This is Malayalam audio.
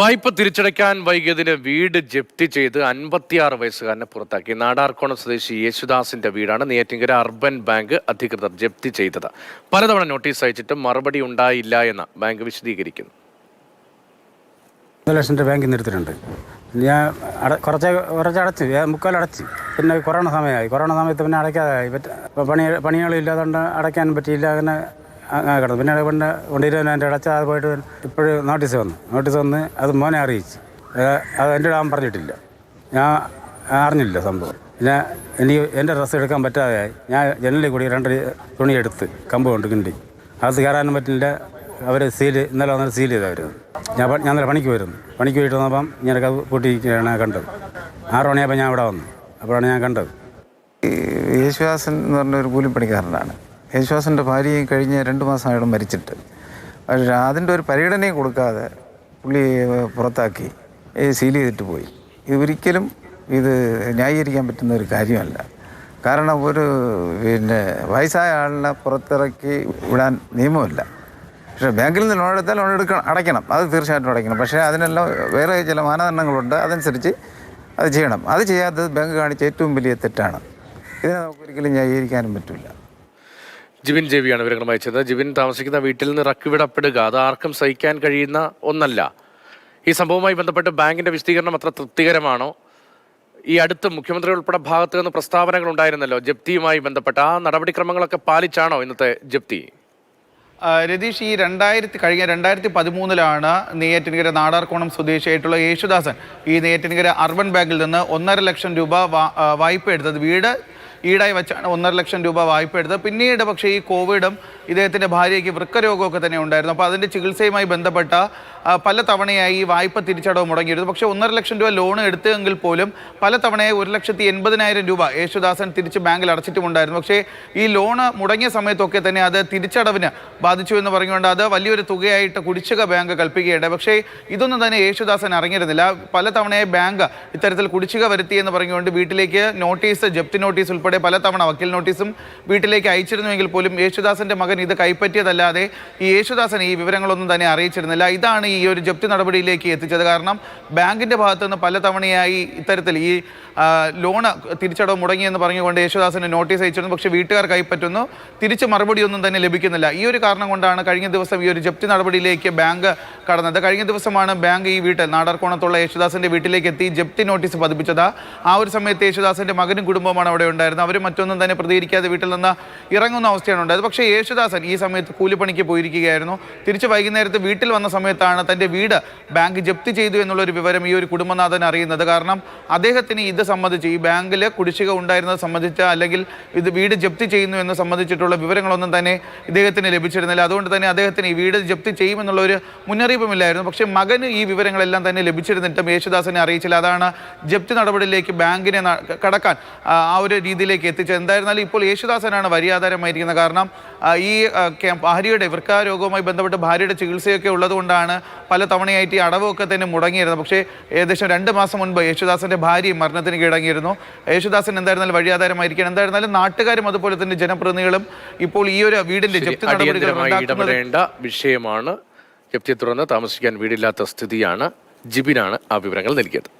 വായ്പ തിരിച്ചടയ്ക്കാൻ വൈകിയതിന് വീട് ജപ്തി ചെയ്ത് അൻപത്തിയാറ് വയസ്സുകാരനെ പുറത്താക്കി. നാടാർക്കോണം സ്വദേശി യേശുദാസിന്റെ വീടാണ് നെയ്യാറ്റിങ്കര അർബൻ ബാങ്ക് അധികൃതർ ജപ്തി ചെയ്തത്. പലതവണ നോട്ടീസ് അയച്ചിട്ടും മറുപടി ഉണ്ടായില്ല എന്ന് ബാങ്ക് വിശദീകരിക്കുന്നു. ലക്ഷം രൂപ ബാങ്കിൽ എടുത്തിട്ടുണ്ട്. ഞാൻ കുറച്ച് കുറച്ച് അടച്ചു മുക്കാൽ അടച്ചു. പിന്നെ കൊറോണ സമയമായി. കൊറോണ സമയത്ത് പിന്നെ അടയ്ക്കാതായി. പണി പണികളില്ലാതെ അടയ്ക്കാൻ പറ്റിയില്ല. അങ്ങനെ കിടന്നു. പിന്നെ പിന്നെ കൊണ്ടിരുന്നതിന്റെ അടച്ച അത് പോയിട്ട് ഇപ്പോഴും നോട്ടീസ് വന്നു. നോട്ടീസ് വന്ന് അത് മോനെ അറിയിച്ചു. അത് അത് എന്റെ ഇടാൻ പറഞ്ഞിട്ടില്ല. ഞാൻ അറിഞ്ഞില്ല സംഭവം. പിന്നെ എനിക്ക് എന്റെ ഡ്രസ്സ് എടുക്കാൻ പറ്റാതെയായി ഞാൻ ജനലിൽ കൂടി രണ്ട് തുണി എടുത്ത് കമ്പ് കൊണ്ട് കിണ്ടി. അകത്ത് കയറാനും പറ്റില്ല. അവർ സീൽ ഇന്നലെ വന്നിട്ട് സീൽ ചെയ്തായിരുന്നു ഞാൻ ഞാൻ ഇന്നലെ പണിക്ക് വരുന്നു പണിക്ക് പോയിട്ട് വന്നപ്പം ഇങ്ങനെ കൂട്ടിയാണ് കണ്ടത്. ആറ് മണിയപ്പോൾ ഞാൻ ഇവിടെ വന്നു. അപ്പോഴാണ് ഞാൻ കണ്ടത്. യേശുദാസൻ എന്ന് പറഞ്ഞ ഒരു കൂലിപ്പണിക്കാരനാണ്. യേശുദാസന്റെ ഭാര്യയും കഴിഞ്ഞ് രണ്ട് മാസമായിട്ട് മരിച്ചിട്ട്. അതിന്റെ ഒരു പരിഗണനയും കൊടുക്കാതെ പുള്ളി പുറത്താക്കി സീൽ ചെയ്തിട്ട് പോയി. ഇതൊരിക്കലും ഇത് ന്യായീകരിക്കാൻ പറ്റുന്ന ഒരു കാര്യമല്ല. കാരണം ഒരു പിന്നെ വയസ്സായ ആളിനെ പുറത്തിറക്കി വിടാൻ നിയമമില്ല. പക്ഷേ ബാങ്കിൽ നിന്ന് ലോൺ എടുത്താൽ ലോൺ എടുക്കണം അടയ്ക്കണം. അത് തീർച്ചയായിട്ടും അടയ്ക്കണം. പക്ഷേ അതിനെല്ലാം വേറെ ചില മാനദണ്ഡങ്ങളുണ്ട്. അതനുസരിച്ച് അത് ചെയ്യണം. അത് ചെയ്യാത്തത് ബാങ്ക് കാണിച്ച ഏറ്റവും വലിയ തെറ്റാണ്. ഇതിനെ നമുക്ക് ഒരിക്കലും ന്യായീകരിക്കാനും പറ്റില്ല. ജിബിൻ ജെവിയാണ് വിവരങ്ങൾ അയച്ചത് ജിബിൻ താമസിക്കുന്ന വീട്ടിൽ നിന്ന് ഇറക്കിവിടപ്പെടുക അത് ആർക്കും സഹിക്കാൻ കഴിയുന്ന ഒന്നല്ല. ഈ സംഭവവുമായി ബന്ധപ്പെട്ട് ബാങ്കിന്റെ വിശദീകരണം അത്ര തൃപ്തികരമാണോ? ഈ അടുത്ത് മുഖ്യമന്ത്രി ഉൾപ്പെടെ ഭാഗത്ത് നിന്ന് പ്രസ്താവനകൾ ഉണ്ടായിരുന്നല്ലോ ജപ്തിയുമായി ബന്ധപ്പെട്ട. ആ നടപടിക്രമങ്ങളൊക്കെ പാലിച്ചാണോ ഇന്നത്തെ ജപ്തി? രതീഷ് ഈ രണ്ടായിരത്തി കഴിഞ്ഞ രണ്ടായിരത്തി പതിമൂന്നിലാണ് നെയ്യാറ്റിൻകര നാടാർക്കോണം സ്വദേശിയായിട്ടുള്ള യേശുദാസൻ ഈ നെയ്യാറ്റിൻകര അർബൻ ബാങ്കിൽ നിന്ന് ഒന്നര ലക്ഷം രൂപ വായ്പ എടുത്തത് വീട് ഈടായി വെച്ചാണ് ഒന്നര ലക്ഷം രൂപ വായ്പ എടുത്തത്. പിന്നീട് പക്ഷേ ഈ കോവിഡും ഇദ്ദേഹത്തിന്റെ ഭാര്യയ്ക്ക് വൃക്കരോഗമൊക്കെ തന്നെ ഉണ്ടായിരുന്നു. അപ്പോൾ അതിന്റെ ചികിത്സയുമായി ബന്ധപ്പെട്ട പല തവണയായി ഈ വായ്പ തിരിച്ചടവ് മുടങ്ങിയിരുന്നു. പക്ഷേ ഒന്നര ലക്ഷം രൂപ ലോൺ എടുത്തെങ്കിൽ പോലും പല തവണയായി ഒരു ലക്ഷത്തി എൺപതിനായിരം രൂപ യേശുദാസൻ തിരിച്ച് ബാങ്കിൽ അടച്ചിട്ടുമുണ്ടായിരുന്നു. പക്ഷേ ഈ ലോണ് മുടങ്ങിയ സമയത്തൊക്കെ തന്നെ അത് തിരിച്ചടവിന് ബാധിച്ചു എന്ന് പറഞ്ഞുകൊണ്ട് അത് വലിയൊരു തുകയായിട്ട് കുടിശ്ശിക ബാങ്ക് കൽപ്പിക്കുകയുണ്ടായി. പക്ഷേ ഇതൊന്നും തന്നെ യേശുദാസൻ അറിഞ്ഞിരുന്നില്ല. പല തവണയായി ബാങ്ക് ഇത്തരത്തിൽ കുടിശ്ശിക വരുത്തി എന്ന് പറഞ്ഞുകൊണ്ട് വീട്ടിലേക്ക് നോട്ടീസ് ജപ്തി നോട്ടീസ് ഉൾപ്പെടെ പല തവണ വക്കീൽ നോട്ടീസും വീട്ടിലേക്ക് അയച്ചിരുന്നുവെങ്കിൽ പോലും യേശുദാസിന്റെ മകൻ ഇത് കൈപ്പറ്റിയതല്ലാതെ ഈ യേശുദാസൻ ഈ വിവരങ്ങളൊന്നും തന്നെ അറിയിച്ചിരുന്നില്ല. ഇതാണ് ഈ ഒരു ജപ്തി നടപടിയിലേക്ക് എത്തിച്ചത്. കാരണം ബാങ്കിന്റെ ഭാഗത്തു നിന്ന് പലതവണയായി ഇത്തരത്തിൽ ഈ ലോണ് തിരിച്ചടവ് മുടങ്ങിയെന്ന് പറഞ്ഞുകൊണ്ട് യേശുദാസിന് നോട്ടീസ് അയച്ചിരുന്നു. പക്ഷേ വീട്ടുകാർ കൈപ്പറ്റുന്നു. തിരിച്ച് മറുപടിയൊന്നും തന്നെ ലഭിക്കുന്നില്ല. ഈ ഒരു കാരണം കൊണ്ടാണ് കഴിഞ്ഞ ദിവസം ഈ ഒരു ജപ്തി നടപടിയിലേക്ക് ബാങ്ക് കടന്നത്. കഴിഞ്ഞ ദിവസമാണ് ബാങ്ക് ഈ വീട്ടിൽ നാടാർക്കോണത്തുള്ള യേശുദാസിന്റെ വീട്ടിലേക്ക് എത്തി ജപ്തി നോട്ടീസ് പതിപ്പിച്ചത്. ആ ഒരു സമയത്ത് യേശുദാസിന്റെ മകനും കുടുംബമാണ് അവിടെ ഉണ്ടായിരുന്നത്. അവർ മറ്റൊന്നും തന്നെ പ്രതികരിക്കാതെ വീട്ടിൽ നിന്ന് ഇറങ്ങുന്ന അവസ്ഥയാണ് ഉണ്ടായത് പക്ഷേ യേശുദാസൻ ഈ സമയത്ത് കൂലിപ്പണിക്ക് പോയിരിക്കുകയായിരുന്നു. തിരിച്ച് വൈകുന്നേരത്ത് വീട്ടിൽ വന്ന സമയത്താണ് തന്റെ വീട് ബാങ്ക് ജപ്തി ചെയ്തു എന്നുള്ളൊരു വിവരം ഈ ഒരു കുടുംബനാഥൻ അറിയുന്നത്. കാരണം അദ്ദേഹത്തിന് ഇത് സംബന്ധിച്ച് ഈ ബാങ്കിൽ കുടിശ്ശിക ഉണ്ടായിരുന്നത് സംബന്ധിച്ച് അല്ലെങ്കിൽ ഇത് വീട് ജപ്തി ചെയ്യുന്നു എന്ന് സംബന്ധിച്ചിട്ടുള്ള വിവരങ്ങളൊന്നും തന്നെ ഇദ്ദേഹത്തിന് ലഭിച്ചിരുന്നില്ല. അതുകൊണ്ട് തന്നെ അദ്ദേഹത്തിന് ഈ വീട് ജപ്തി ചെയ്യുമെന്നുള്ള ഒരു മുന്നറിയിപ്പുമില്ലായിരുന്നു. പക്ഷേ മകന് ഈ വിവരങ്ങളെല്ലാം തന്നെ ലഭിച്ചിരുന്നിട്ടും യേശുദാസനെ അറിയിച്ചില്ല. അതാണ് ജപ്തി നടപടിയിലേക്ക് ബാങ്കിനെ കടക്കാൻ ആ ഒരു ഒരു രീതിയിലേക്ക് എത്തിച്ചത്. എന്തായിരുന്നാലും ഇപ്പോൾ യേശുദാസനാണ് വരിയാധാരമായിരിക്കുന്നത്. കാരണം ഈ ഭാര്യയുടെ വൃക്കാരോഗവുമായി ബന്ധപ്പെട്ട് ഭാര്യയുടെ ചികിത്സയൊക്കെ ഉള്ളതുകൊണ്ടാണ് പല തവണയായിട്ട് ഈ അടവൊക്കെ തന്നെ മുടങ്ങിയിരുന്നത്. പക്ഷേ ഏകദേശം രണ്ട് മാസം മുൻപ് യേശുദാസന്റെ ഭാര്യയും മരണത്തിന് കീഴടങ്ങിയിരുന്നു. യേശുദാസൻ എന്തായിരുന്നാലും വഴിയാധാരമായിരിക്കണം. എന്തായിരുന്നാലും നാട്ടുകാരും അതുപോലെ തന്നെ ജനപ്രതിനിധികളും ഇപ്പോൾ ഈ ഒരു വീടിന്റെ ജപ്തി നടപടികൾ വിഷയമാണ് ജപ്തിയെ തുടർന്ന് താമസിക്കാൻ വീടില്ലാത്ത സ്ഥിതിയാണ് ജിബിനാണ് ആ വിവരങ്ങൾ നൽകിയത്.